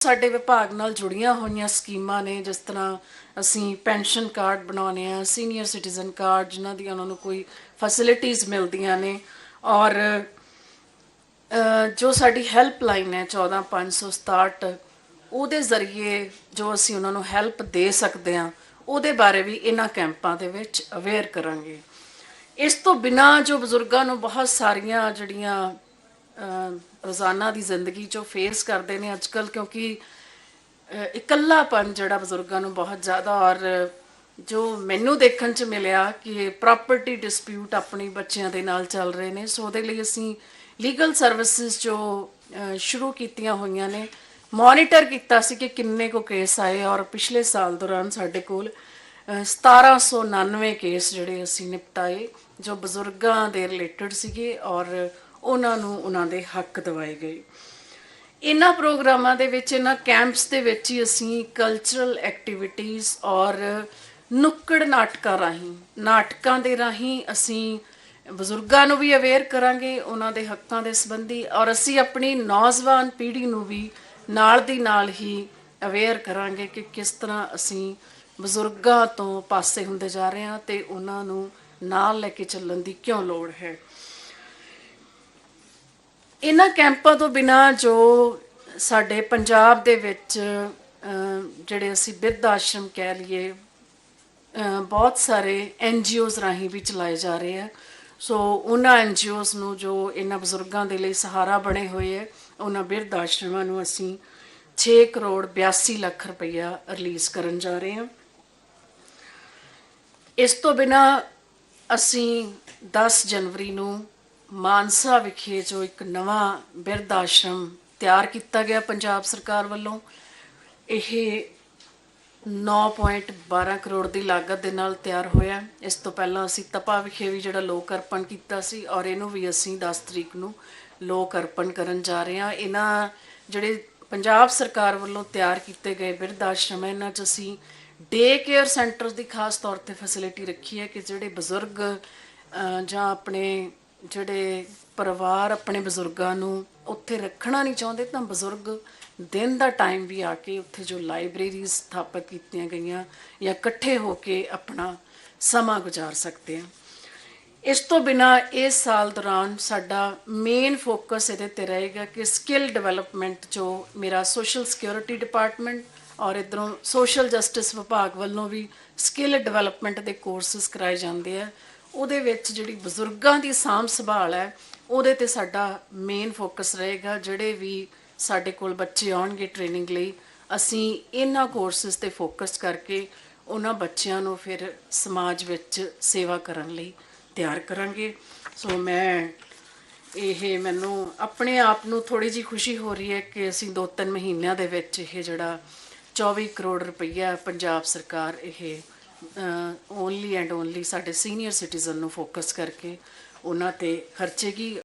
ਸਾਡੇ ਵਿਭਾਗ ਨਾਲ ਜੁੜੀਆਂ ਹੋਈਆਂ ਸਕੀਮਾਂ ਨੇ, ਜਿਸ ਤਰ੍ਹਾਂ ਅਸੀਂ ਪੈਨਸ਼ਨ ਕਾਰਡ ਬਣਾਉਨੇ ਆ ਸੀਨੀਅਰ ਸਿਟੀਜ਼ਨ ਕਾਰਡ, ਜਿਨ੍ਹਾਂ ਦੀਆਂ ਉਹਨਾਂ ਨੂੰ ਕੋਈ ਫੈਸਿਲਿਟੀਆਂ ਮਿਲਦੀਆਂ ਨੇ। ਔਰ ਜੋ ਸਾਡੀ ਹੈਲਪਲਾਈਨ ਹੈ 14567 ਉਹਦੇ ਜ਼ਰੀਏ ਜੋ ਅਸੀਂ ਉਹਨਾਂ ਨੂੰ ਹੈਲਪ ਦੇ ਸਕਦੇ ਹਾਂ, ਉਹਦੇ ਬਾਰੇ ਵੀ ਇਹਨਾਂ ਕੈਂਪਾਂ ਦੇ ਵਿੱਚ ਅਵੇਅਰ ਕਰਾਂਗੇ। ਇਸ ਤੋਂ ਬਿਨਾ ਜੋ ਬਜ਼ੁਰਗਾਂ ਨੂੰ ਬਹੁਤ ਸਾਰੀਆਂ ਜਿਹੜੀਆਂ ਰੋਜ਼ਾਨਾ ਦੀ ਜ਼ਿੰਦਗੀ ਚੋਂ ਫੇਸ ਕਰਦੇ ਨੇ ਅੱਜਕੱਲ ਕਿਉਂਕਿ ਇਕੱਲਾਪਨ ਜਿਹੜਾ ਬਜ਼ੁਰਗਾਂ ਨੂੰ ਬਹੁਤ ਜ਼ਿਆਦਾ ਔਰ ਜੋ ਮੈਨੂੰ ਦੇਖਣ ਚ ਮਿਲਿਆ ਕਿ ਪ੍ਰਾਪਰਟੀ ਡਿਸਪਿਊਟ ਆਪਣੀ ਬੱਚਿਆਂ ਦੇ ਨਾਲ ਚੱਲ ਰਹੇ ਨੇ ਸੋ ਉਹਦੇ ਲਈ ਅਸੀਂ ਲੀਗਲ ਸਰਵਿਸਿਜ਼ ਜੋ ਸ਼ੁਰੂ ਕੀਤੀਆਂ ਹੋਈਆਂ ਨੇ ਮੋਨੀਟਰ ਕੀਤਾ ਸੀ ਕਿ ਕਿੰਨੇ ਕੋ ਕੇਸ ਆਏ ਔਰ ਪਿਛਲੇ ਸਾਲ ਦੌਰਾਨ ਸਾਡੇ ਕੋਲ ਅ, 1799 ਕੇਸ ਜਿਹੜੇ ਅਸੀਂ ਨਿਪਟਾਏ ਜੋ ਬਜ਼ੁਰਗਾਂ ਦੇ ਰਿਲੇਟਡ ਸੀਗੇ ਔਰ ਉਹਨਾਂ ਨੂੰ ਉਹਨਾਂ ਦੇ ਹੱਕ ਦਿਵਾਏ ਗਏ। ਇਹਨਾਂ ਪ੍ਰੋਗਰਾਮਾਂ ਦੇ ਵਿੱਚ, ਇਹਨਾਂ ਕੈਂਪਸ ਦੇ ਵਿੱਚ ਹੀ ਅਸੀਂ ਕਲਚਰਲ ਐਕਟੀਵਿਟੀਜ਼ ਔਰ ਨੁੱਕੜ ਨਾਟਕਾਂ ਰਾਹੀਂ, ਨਾਟਕਾਂ ਦੇ ਰਾਹੀਂ ਅਸੀਂ ਬਜ਼ੁਰਗਾਂ ਨੂੰ ਵੀ ਅਵੇਅਰ ਕਰਾਂਗੇ, ਉਹਨਾਂ ਦੇ ਹੱਕਾਂ ਦੇ ਸੰਬੰਧੀ ਔਰ ਅਸੀਂ ਆਪਣੀ ਨੌਜਵਾਨ ਪੀੜ੍ਹੀ ਨੂੰ ਵੀ ਨਾਲ ਦੀ ਨਾਲ ਹੀ ਅਵੇਅਰ ਕਰਾਂਗੇ ਕਿ ਕਿਸ ਤਰ੍ਹਾਂ ਅਸੀਂ ਬਜ਼ੁਰਗਾਂ ਤੋਂ ਪਾਸੇ ਹੁੰਦੇ ਜਾ ਰਹੇ ਹਾਂ ਤੇ ਉਹਨਾਂ ਨੂੰ ਨਾਲ ਲੈ ਕੇ ਚੱਲਣ ਦੀ ਕਿਉਂ ਲੋੜ ਹੈ। ਇਹਨਾਂ ਕੈਂਪਾਂ ਤੋਂ ਬਿਨਾ ਜੋ ਸਾਡੇ ਪੰਜਾਬ ਦੇ ਵਿੱਚ ਜਿਹੜੇ ਅਸੀਂ ਬਿਰਧ ਆਸ਼ਰਮ ਕਹਿ ਲਈਏ ਬਹੁਤ ਸਾਰੇ ਐਨ ਜੀਓਜ਼ ਰਾਹੀਂ ਵੀ ਚਲਾਏ ਜਾ ਰਹੇ ਆ। ਸੋ ਉਹਨਾਂ ਐਨ ਜੀਓਜ਼ ਨੂੰ ਜੋ ਇਹਨਾਂ ਬਜ਼ੁਰਗਾਂ ਦੇ ਲਈ ਸਹਾਰਾ ਬਣੇ ਹੋਏ ਹੈ ਉਹਨਾਂ ਬਿਰਧ ਆਸ਼ਰਮਾਂ ਨੂੰ ਅਸੀਂ 6 ਕਰੋੜ 82 ਲੱਖ ਰੁਪਈਆ ਰਿਲੀਜ਼ ਕਰਨ ਜਾ ਰਹੇ ਹਾਂ ਇਸ ਤੋਂ ਬਿਨਾ ਅਸੀਂ 10 ਜਨਵਰੀ ਨੂੰ ਮਾਨਸਾ ਵਿਖੇ ਜੋ ਇੱਕ ਨਵਾਂ ਬਿਰਧ ਆਸ਼ਰਮ ਤਿਆਰ ਕੀਤਾ ਗਿਆ ਪੰਜਾਬ ਸਰਕਾਰ ਵੱਲੋਂ, ਇਹ 9.12 ਕਰੋੜ ਦੀ ਲਾਗਤ ਦੇ ਨਾਲ ਤਿਆਰ ਹੋਇਆ। ਇਸ ਤੋਂ ਪਹਿਲਾਂ ਅਸੀਂ ਤਪਾ ਵਿਖੇ ਵੀ ਜਿਹੜਾ ਲੋਕ ਅਰਪਣ ਕੀਤਾ ਸੀ ਔਰ ਇਹਨੂੰ ਵੀ ਅਸੀਂ 10 ਤਰੀਕ ਨੂੰ ਲੋਕ ਅਰਪਣ ਕਰਨ ਜਾ ਰਹੇ ਹਾਂ। ਇਹਨਾਂ ਜਿਹੜੇ ਪੰਜਾਬ ਸਰਕਾਰ ਵੱਲੋਂ ਤਿਆਰ ਕੀਤੇ ਗਏ ਬਿਰਧ ਆਸ਼ਰਮ ਹੈ, ਇਹਨਾਂ 'ਚ ਅਸੀਂ ਡੇ ਕੇਅਰ ਸੈਂਟਰ ਦੀ ਖਾਸ ਤੌਰ ਤੇ ਫੈਸਿਲਿਟੀ ਰੱਖੀ ਹੈ ਕਿ ਜਿਹੜੇ ਬਜ਼ੁਰਗ ਜਾਂ ਆਪਣੇ ਜਿਹੜੇ ਪਰਿਵਾਰ ਆਪਣੇ ਬਜ਼ੁਰਗਾਂ ਨੂੰ ਉੱਥੇ ਰੱਖਣਾ ਨਹੀਂ ਚਾਹੁੰਦੇ, ਤਾਂ ਬਜ਼ੁਰਗ ਦਿਨ ਦਾ ਟਾਈਮ ਵੀ ਆ ਕੇ ਉੱਥੇ ਜੋ ਲਾਇਬ੍ਰੇਰੀਜ਼ ਸਥਾਪਿਤ ਕੀਤੀਆਂ ਗਈਆਂ ਜਾਂ ਇਕੱਠੇ ਹੋ ਕੇ ਆਪਣਾ ਸਮਾਂ ਗੁਜ਼ਾਰ ਸਕਦੇ ਆ। ਇਸ ਤੋਂ ਬਿਨਾ ਇਸ ਸਾਲ ਦੌਰਾਨ ਸਾਡਾ ਮੇਨ ਫੋਕਸ ਇਹਦੇ ਤੇ ਰਹੇਗਾ ਕਿ ਸਕਿੱਲ ਡਿਵੈਲਪਮੈਂਟ ਜੋ ਮੇਰਾ ਸੋਸ਼ਲ ਸਿਕਿਉਰਿਟੀ ਡਿਪਾਰਟਮੈਂਟ ਔਰ ਇਧਰੋਂ ਸੋਸ਼ਲ ਜਸਟਿਸ ਵਿਭਾਗ ਵੱਲੋਂ ਵੀ ਸਕਿੱਲ ਡਿਵੈਲਪਮੈਂਟ ਦੇ ਕੋਰਸਸ ਕਰਾਏ ਜਾਂਦੇ ਆ। ਉਹਦੇ ਵਿੱਚ ਜਿਹੜੀ ਬਜ਼ੁਰਗਾਂ ਦੀ ਸਾਂਭ ਸੰਭਾਲ ਹੈ, ਉਹਦੇ ਤੇ ਸਾਡਾ ਮੇਨ ਫੋਕਸ ਰਹੇਗਾ, ਜਿਹੜੇ ਵੀ ਸਾਡੇ ਕੋਲ ਬੱਚੇ ਆਉਣਗੇ ਟ੍ਰੇਨਿੰਗ ਲਈ, ਅਸੀਂ ਇਹਨਾਂ ਕੋਰਸਸ ਤੇ ਫੋਕਸ ਕਰਕੇ ਉਹਨਾਂ ਬੱਚਿਆਂ ਨੂੰ ਫਿਰ ਸਮਾਜ ਵਿੱਚ ਸੇਵਾ ਕਰਨ ਲਈ ਤਿਆਰ ਕਰਾਂਗੇ। ਸੋ ਮੈਂ ਇਹ ਮੈਨੂੰ ਆਪਣੇ ਆਪ ਨੂੰ ਥੋੜੀ ਜੀ ਖੁਸ਼ੀ ਹੋ ਰਹੀ ਹੈ ਕਿ ਅਸੀਂ ਦੋ ਤਿੰਨ ਮਹੀਨਿਆਂ ਦੇ ਵਿੱਚ ਇਹ ਜਿਹੜਾ 24 ਕਰੋੜ ਰੁਪਈਆ ਪੰਜਾਬ ਸਰਕਾਰ ਇਹ ਓਨਲੀ ਐਂਡ ਓਨਲੀ ਸਾਡੇ ਸੀਨੀਅਰ ਸਿਟੀਜ਼ਨ ਨੂੰ ਫੋਕਸ ਕਰਕੇ ਉਹਨਾਂ ਤੇ ਖਰਚੇਗੀ